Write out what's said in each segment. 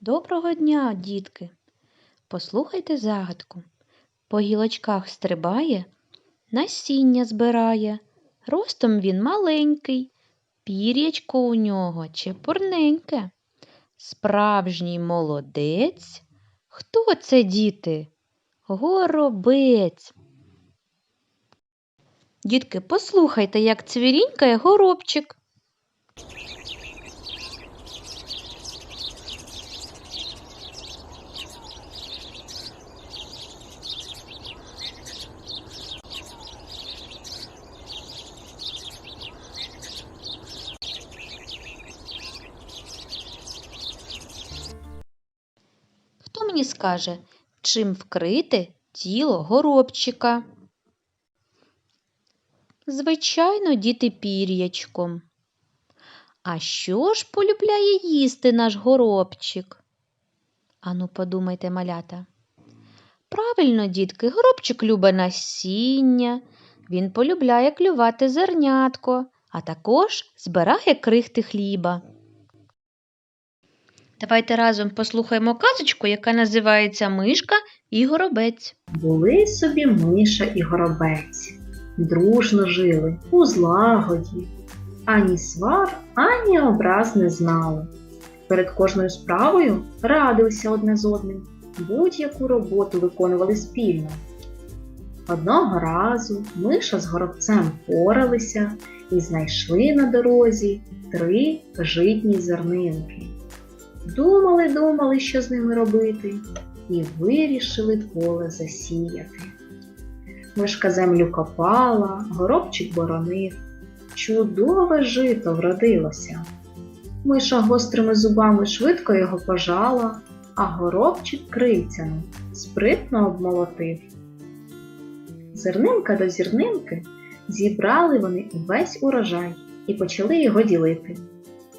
Доброго дня, дітки! Послухайте загадку. По гілочках стрибає, насіння збирає. Ростом він маленький, пір'ячко у нього чепурненьке. Справжній молодець. Хто це, діти? Горобець. Дітки, послухайте, як цвірінькає горобчик. Хто скаже, чим вкрите тіло горобчика? Звичайно, діти пір'ячком. А що ж полюбляє їсти наш горобчик? Ану, подумайте, малята. Правильно, дітки, горобчик любить насіння, він полюбляє клювати зернятко, а також збирає крихти хліба. Давайте разом послухаємо казочку, яка називається Мишка і горобець. Були собі миша і горобець. Дружно жили у злагоді. Ані свар, ані образ не знали. Перед кожною справою радилися одне з одним, будь-яку роботу виконували спільно. Одного разу миша з горобцем поралися і знайшли на дорозі три житні зернинки. Думали, думали, що з ними робити, і вирішили поле засіяти. Мишка землю копала, горобчик боронив. Чудове жито вродилося. Миша гострими зубами швидко його пожала, а горобчик крильцями спритно обмолотив. Зернинка до зернинки зібрали вони увесь урожай і почали його ділити.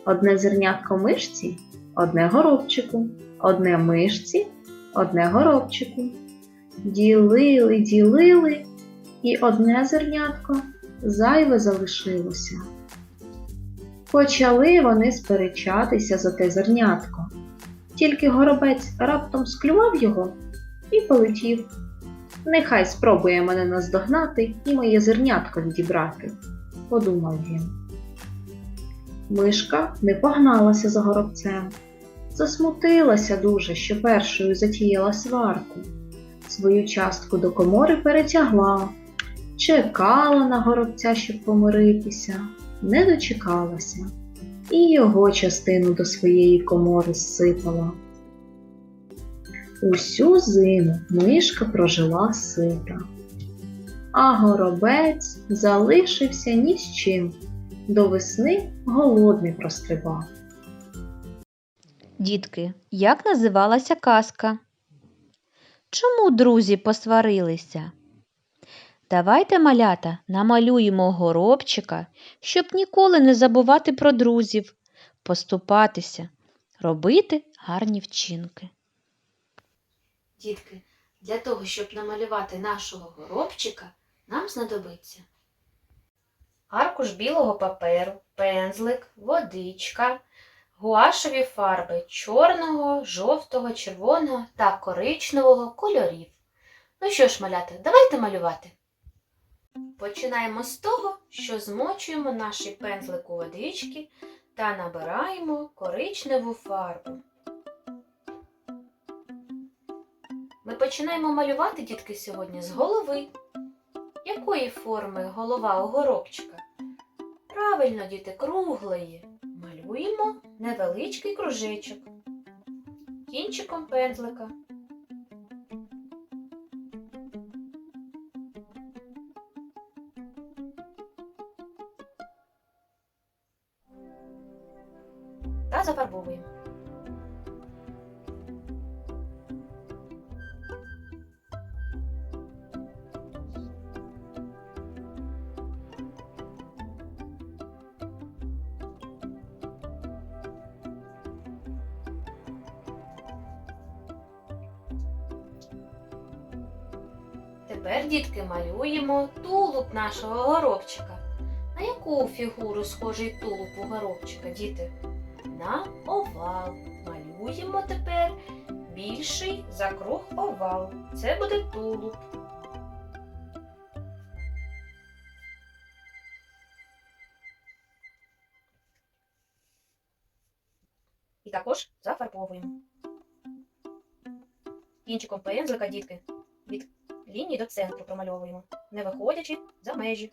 Одне зернятко мишці, одне горобчику, одне мишці, одне горобчику. Ділили, ділили, і одне зернятко зайве залишилося. Почали вони сперечатися за те зернятко. Тільки горобець раптом склював його і полетів. Нехай спробує мене наздогнати і моє зернятко відібрати, подумав він. Мишка не погналася за горобцем, засмутилася дуже, що першою затіяла сварку. Свою частку до комори перетягла, чекала на горобця, щоб помиритися, не дочекалася, і його частину до своєї комори зсипала. Усю зиму мишка прожила сита, а горобець залишився ні з чим, до весни голодний прострибав. Дітки, як називалася казка? Чому друзі посварилися? Давайте, малята, намалюємо горобчика, щоб ніколи не забувати про друзів, поступатися, робити гарні вчинки. Дітки, для того, щоб намалювати нашого горобчика, нам знадобиться аркуш білого паперу, пензлик, водичка, гуашеві фарби чорного, жовтого, червоного та коричневого кольорів. Ну що ж, малята, давайте малювати. Починаємо з того, що змочуємо наш пензлик у водички та набираємо коричневу фарбу. Ми починаємо малювати, дітки, сьогодні з голови. Якої форми голова у? Правильно, діти, круглої. Малюємо невеличкий кружечок кінчиком пензлика. Та зафарбовуємо. Тепер, дітки, малюємо тулуб нашого горобчика. На яку фігуру схожий тулуб у горобчика, діти? нам овал. Малюємо тепер більший за круг овал. Це буде тулуб. І також зафарбовуємо. Кінчиком пензлика, дітки, лінії до центру промальовуємо, не виходячи за межі.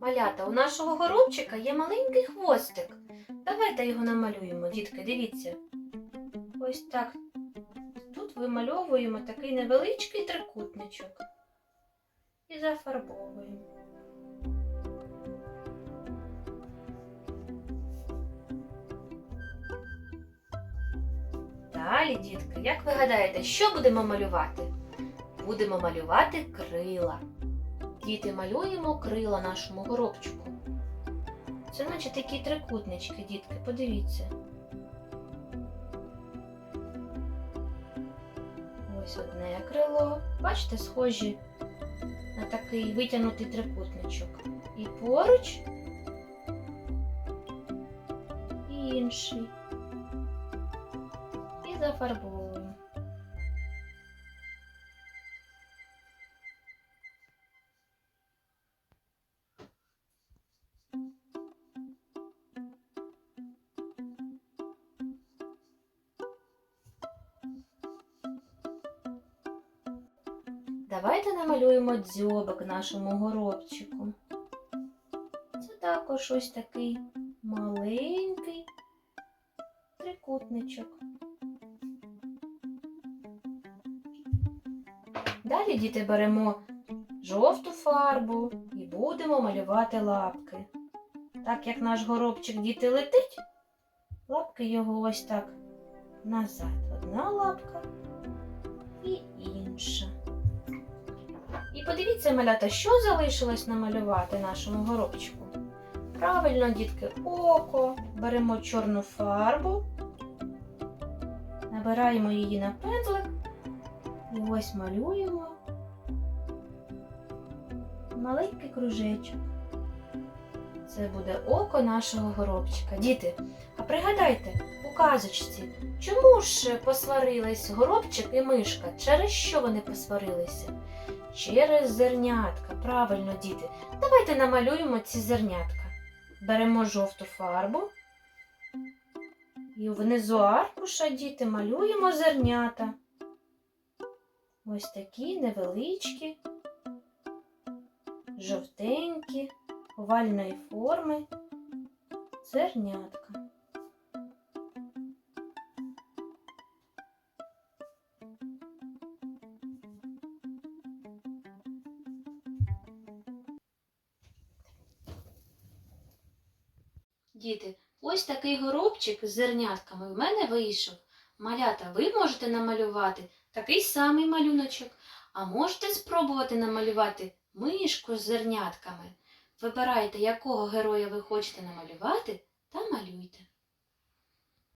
Малята, у нашого горобчика є маленький хвостик. Давайте його намалюємо, дітки, дивіться. Ось так. Тут вимальовуємо такий невеличкий трикутничок і зафарбовуємо. Далі, дітки, як ви гадаєте, що будемо малювати? Будемо малювати крила. Діти, малюємо крила нашому горобчику. Це наче такі трикутнички, дітки, подивіться. Ось одне крило. Бачите, схожі на такий витягнутий трикутничок. І поруч і інший. І зафарбовуємо. Давайте намалюємо дзьобик нашому горобчику. Це також ось такий маленький трикутничок. Далі діти беремо жовту фарбу і будемо малювати лапки. Так як наш горобчик діти летить, лапки його ось так назад. Одна лапка і інша. І подивіться, малята, що залишилось намалювати нашому горобчику. Правильно, дітки, око. Беремо чорну фарбу, набираємо її на пензлик і ось малюємо маленький кружечок. Це буде око нашого горобчика. Діти, а пригадайте, у казочці, чому ж посварились горобчик і мишка? Через що вони посварилися? Через зернятка. Правильно, діти. Давайте намалюємо ці зернятка. Беремо жовту фарбу. І внизу аркуша, діти, малюємо зернята. Ось такі невеличкі, жовтенькі, овальної форми зернятка. Діти, ось такий горобчик з зернятками в мене вийшов. Малята, ви можете намалювати такий самий малюночок, а можете спробувати намалювати мишку з зернятками. Вибирайте, якого героя ви хочете намалювати, та малюйте.